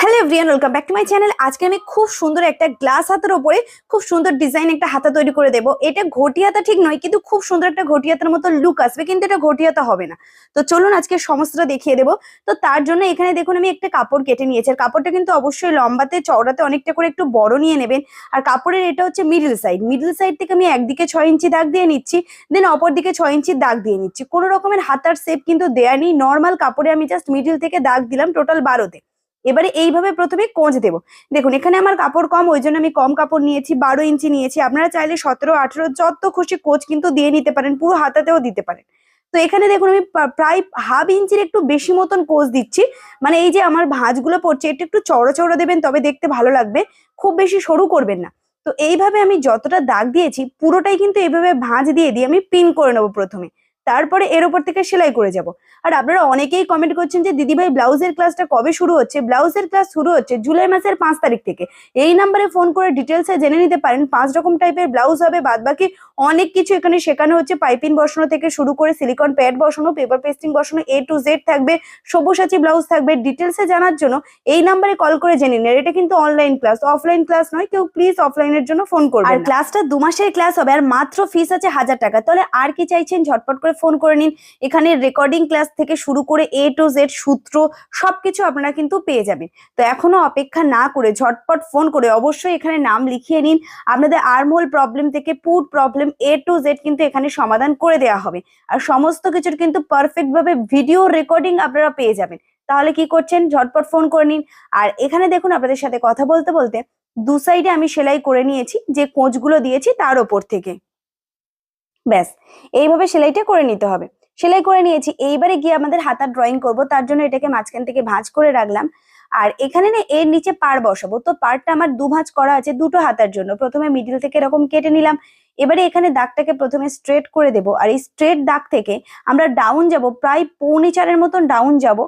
Hello everyone welcome back to my channel আজকে আমি খুব সুন্দর একটা গ্লাস হাতের ওপরে খুব সুন্দর ডিজাইন একটা হাতা তৈরি করে দেবো। এটা ঘটি হাতা ঠিক নয়, কিন্তু খুব সুন্দর একটা ঘটি হাতার মতো লুক আসবে, কিন্তু এটা ঘটি হাতা হবে না। তো চলুন আজকে সমস্তটা দেখিয়ে দেবো। তো তার জন্য এখানে দেখুন আমি একটা কাপড় কেটে নিয়েছি, আর কাপড়টা কিন্তু অবশ্যই লম্বাতে, চওড়াতে অনেকটা করে একটু বড় নিয়ে নেবেন। আর কাপড়ের এটা হচ্ছে মিডল সাইড মিডল সাইড থেকে আমি একদিকে ছয় ইঞ্চি দাগ দিয়ে নিচ্ছি দেন অপর দিকে ছয় ইঞ্চি দাগ দিয়ে নিচ্ছি। কোনো রকমের হাতার শেপ কিন্তু দেয়া নেই। নর্মাল কাপড়ে আমি জাস্ট মিডল থেকে দাগ দিলাম টোটাল বারোতে। এবারে এইভাবে প্রথমে কোঁচ দেবো। দেখুন, এখানে আমার কাপড় কম, ওই জন্য আমি কম কাপড় নিয়েছি, বারো ইঞ্চি নিয়েছি। আপনারা চাইলে সতেরো, আঠেরো, যত খুশি কোচ কিন্তু দিয়ে নিতে পারেন, পুরো হাতাতেও দিতে পারেন। তো এখানে দেখুন, আমি প্রায় হাফ ইঞ্চির একটু বেশি মতন কোচ দিচ্ছি। মানে এই যে আমার ভাঁজগুলো পড়ছে, একটু একটু চড়ো চড়ো দেবেন, তবে দেখতে ভালো লাগবে। খুব বেশি সরু করবেন না। তো এইভাবে আমি যতটা দাগ দিয়েছি, পুরোটাই কিন্তু এইভাবে ভাঁজ দিয়ে দিয়ে আমি পিন করে নেব প্রথমে। তারপরে এর উপর থেকে সেলাই করে যাব। আর আপনারা অনেকেই কমেন্ট করছেন যে দিদিভাই ব্লাউজের ক্লাসটা কবে শুরু হচ্ছে? ব্লাউজের ক্লাস শুরু হচ্ছে জুলাই মাসের পাঁচ তারিখ থেকে। এই নাম্বারে ফোন করে ডিটেলসে জেনে নিতে পারেন। পাঁচ রকম টাইপের ব্লাউজ হবে বাদ বাকি অনেক কিছু এখানে শেখানো হচ্ছে। পাইপিং বসানো থেকে শুরু করে সিলিকন প্যাড বসানো পেপার পেস্টিং বসানো এ টু জেড থাকবে সবুসাচি ব্লাউজ থাকবে। ডিটেলসে জানার জন্য এই নাম্বারে কল করে জেনে নিন। এটা কিন্তু অনলাইন ক্লাস অফলাইন ক্লাস নয় কেউ প্লিজ অফলাইনের জন্য ফোন করবেন আর ক্লাসটা দু মাসের ক্লাস হবে আর মাত্র ফিস আছে হাজার টাকা। তাহলে আর কি চাইছেন? ঝটপট করে ফোন করে নিন। এখানে রেকর্ডিং ক্লাস থেকে শুরু করে এ টু জেড সূত্র সবকিছু আপনারা কিন্তু পেয়ে যাবেন। তো এখনও অপেক্ষা না করে ঝটপট ফোন করে অবশ্যই এখানে নাম লিখিয়ে নিন। আপনাদের আর্মহোল প্রবলেম থেকে put problem A to Z কিন্তু এখানে সমাধান করে দেওয়া হবে। আর সমস্ত কিছুর কিন্তু পারফেক্ট ভাবে ভিডিও রেকর্ডিং আপনারা পেয়ে যাবেন। তাহলে কি করছেন? ঝটপট ফোন করে নিন। আর এখানে দেখুন আপনাদের সাথে কথা বলতে বলতে দু সাইডে আমি সেলাই করে নিয়েছি, যে কোঁচগুলো দিয়েছি তার ওপর থেকে। ব্যাস, এইভাবে সেলাইটা করে নিতে হবে। সেলাই করে নিয়েছি, এইবারে গিয়ে আমাদের হাতার ড্রয়িং করব, তার জন্য এটাকে মাঝখান থেকে ভাঁজ করে রাখলাম। আর এখানে না, এর নিচে পার বসাবো, তো পারটা আমার দু ভাঁজ করা আছে দুটো হাতার জন্য। প্রথমে মিডিল থেকে এরকম কেটে নিলাম, এবারে এখানে দাগটাকে প্রথমে স্ট্রেট করে দেব। আর এই স্ট্রেট দাগ থেকে আমরা ডাউন যাব, প্রায় পৌনে চারের মতন ডাউন যাব।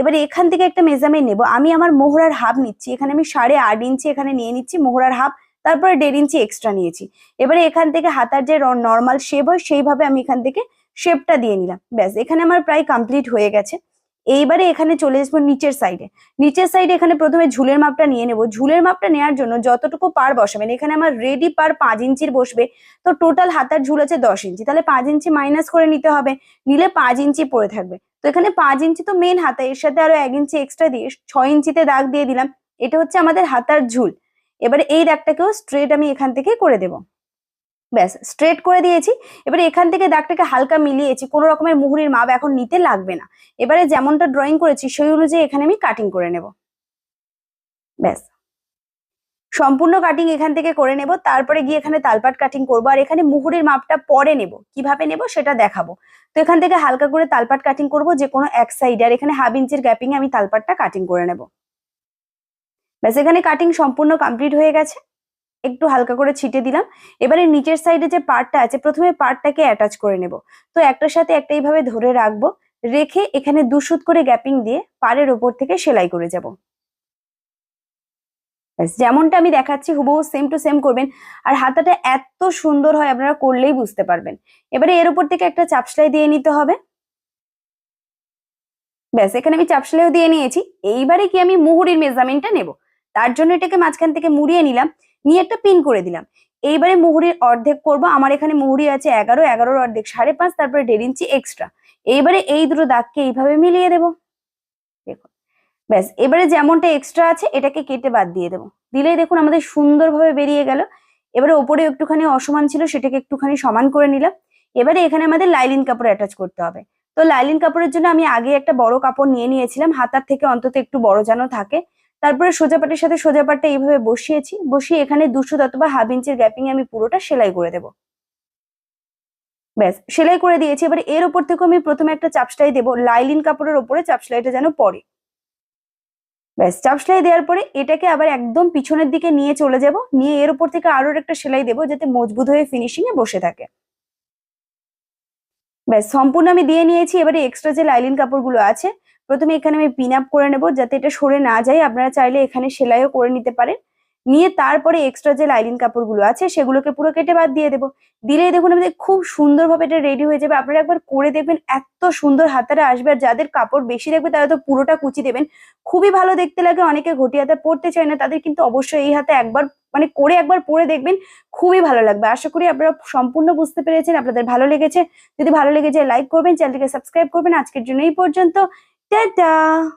এবারে এখান থেকে একটা মেজারমেন্ট নেব। আমি আমার মোহরার হাফ নিচ্ছি, এখানে আমি সাড়ে আট ইঞ্চি এখানে নিয়ে নিচ্ছি, মোহরার হাফ তারপরে দেড় ইঞ্চি এক্সট্রা নিয়েছি। এবারে এখান থেকে হাতার যে নর্মাল শেপ হয়, সেইভাবে আমি এখান থেকে শেপটা দিয়ে নিলাম। ব্যাস, এখানে আমার প্রায় কমপ্লিট হয়ে গেছে। এইবারে এখানে চলে আসব নিচের সাইডে নিচের সাইডে এখানে প্রথমে ঝুলের মাপটা নিয়ে নেব। ঝুলের মাপটা নেওয়ার জন্য যতটুকু পার বসাবেন, এখানে আমার রেডি পার পাঁচ ইঞ্চির বসবে। তো টোটাল হাতার ঝুল আছে দশ ইঞ্চি। তাহলে পাঁচ ইঞ্চি মাইনাস করে নিতে হবে। নিলে পাঁচ ইঞ্চি পড়ে থাকবে। তো এখানে পাঁচ ইঞ্চি তো মেন হাতা। এর সাথে আরও এক ইঞ্চি এক্সট্রা দিয়ে ছয় ইঞ্চিতে দাগ দিয়ে দিলাম। এটা হচ্ছে আমাদের হাতার ঝুল। এবারে এই দাগটাকেও স্ট্রেট আমি এখান থেকে করে দেব। ব্যাস স্ট্রেট করে দিয়েছি। এবারে এখান থেকে দাগটাকে হালকা মিলিয়েছি, কোনো রকমের মুহুরির মাপ এখন নিতে লাগবে না। এবারে যেমনটা ড্রয়িং করেছি, সেই অনুযায়ী এখানে আমি কাটিং করে নেব। ব্যাস। সম্পূর্ণ কাটিং এখান থেকে করে নেব, তারপরে গিয়ে এখানে তালপাট কাটিং করব, আর এখানে মুহুরির মাপটা পরে নেব। কীভাবে নেব সেটা দেখাবো। তো এখান থেকে হালকা করে তালপাট কাটিং করব, যে কোনো এক সাইডে আর এখানে হাফ ইঞ্চির গ্যাপিং আমি তালপাটটা কাটিং করে নেব। ব্যাস, এখানে কাটিং সম্পূর্ণ কমপ্লিট হয়ে গেছে। একটু হালকা করে ছিটে দিলাম। এবারে নিচের সাইডে যে পার্টটা আছে, প্রথমে পার্টটাকে অ্যাটাচ করে নেব। তো একটার সাথে একটা এইভাবে ধরে রাখব, রেখে এখানে দুশুত করে গ্যাপিং দিয়ে পাড়ের ওপর থেকে সেলাই করে যাব। যেমনটা আমি দেখাচ্ছি, হুবহু সেম টু সেম করবেন। আর হাতাটা এত সুন্দর হয়, আপনারা করলেই বুঝতে পারবেন। এবারে এর উপর থেকে একটা চাপ সেলাই দিয়ে নিতে হবে। ব্যাস, এখানে আমি চাপ সেলাইও দিয়ে নিয়েছি। এইবারে কি আমি মুহুরির মেজারমেন্টটা নেব? তার জন্য এটাকে মাঝখান থেকে মুড়িয়ে নিলাম, নিয়ে একটা পিন করে দিলাম। এইবারে মুহুরির অর্ধেক করব, আমার এখানে মুহুরি আছে এগারো, এগারোর অর্ধেক সাড়ে পাঁচ, তারপরে দেড় ইঞ্চি এক্সট্রা এইবারে এই দুটো দাগকে এইভাবে মিলিয়ে দেব। দেখুন, ব্যাস, এবারে যেমনটা এক্সট্রা আছে, এটাকে কেটে বাদ দিয়ে দেবো। দিলেই দেখুন আমাদের সুন্দরভাবে বেরিয়ে গেল। এবারে ওপরে একটুখানি অসমান ছিল, সেটাকে একটুখানি সমান করে নিলাম। এবারে এখানে আমাদের লাইলিন কাপড় অ্যাটাচ করতে হবে। তো লাইলিন কাপড়ের জন্য আমি আগে একটা বড় কাপড় নিয়ে নিয়েছিলাম, হাতার থেকে অন্তত একটু বড় যেন থাকে। তারপরে সোজা পাটের সাথে সোজা পাটটা এইভাবে বসিয়েছি। বসিয়ে এখানে দুশো অথবা হাফ ইঞ্চের গ্যাপিং আমি পুরোটা সেলাই করে দেবো। ব্যাস, সেলাই করে দিয়েছি। এবার এর উপর থেকে আমি প্রথমে একটা চাপ সেলাই দেবো। লাইলিন কাপড়ের ওপরে চাপ সেলাইটা যেন পরে। ব্যাস, চাপ সেলাই দেওয়ার পরে এটাকে আবার একদম পিছনের দিকে নিয়ে চলে যাব। নিয়ে এর উপর থেকে আরও একটা সেলাই দেবো যাতে মজবুত হয়ে ফিনিশিং এ বসে থাকে। ব্যাস, সম্পূর্ণ আমি দিয়ে নিয়েছি। এবারে এক্সট্রা যে লাইলিন কাপড়গুলো আছে প্রথমে এখানে আমি পিন আপ করে নেব, যাতে এটা সরে না যায়। আপনারা চাইলে এখানে সেলাইও করে নিতে পারেন। নিয়ে তারপরে এক্সট্রা যে লাইলিন কাপড়গুলো আছে, সেগুলোকে পুরো কেটে বাদ দিয়ে দেবো। দিলেই দেখুন আমাদের খুব সুন্দরভাবে এটা রেডি হয়ে যাবে। আপনারা একবার করে দেখবেন, এত সুন্দর হাতারা আসবে। আর যাদের কাপড় বেশি দেখবে, তারা তো পুরোটা কুচি দেবেন। খুবই ভালো দেখতে লাগে, অনেকে ঘটি হাতে পরতে চায় না, তাদের কিন্তু অবশ্যই এই হাতে একবার মানে করে একবার পরে দেখবেন, খুবই ভালো লাগবে। আশা করি আপনারা সম্পূর্ণ বুঝতে পেরেছেন, আপনাদের ভালো লেগেছে। যদি ভালো লেগে যায় লাইক করবেন, চ্যানেলটিকে সাবস্ক্রাইব করবেন। আজকের জন্য এই পর্যন্ত। Ta-da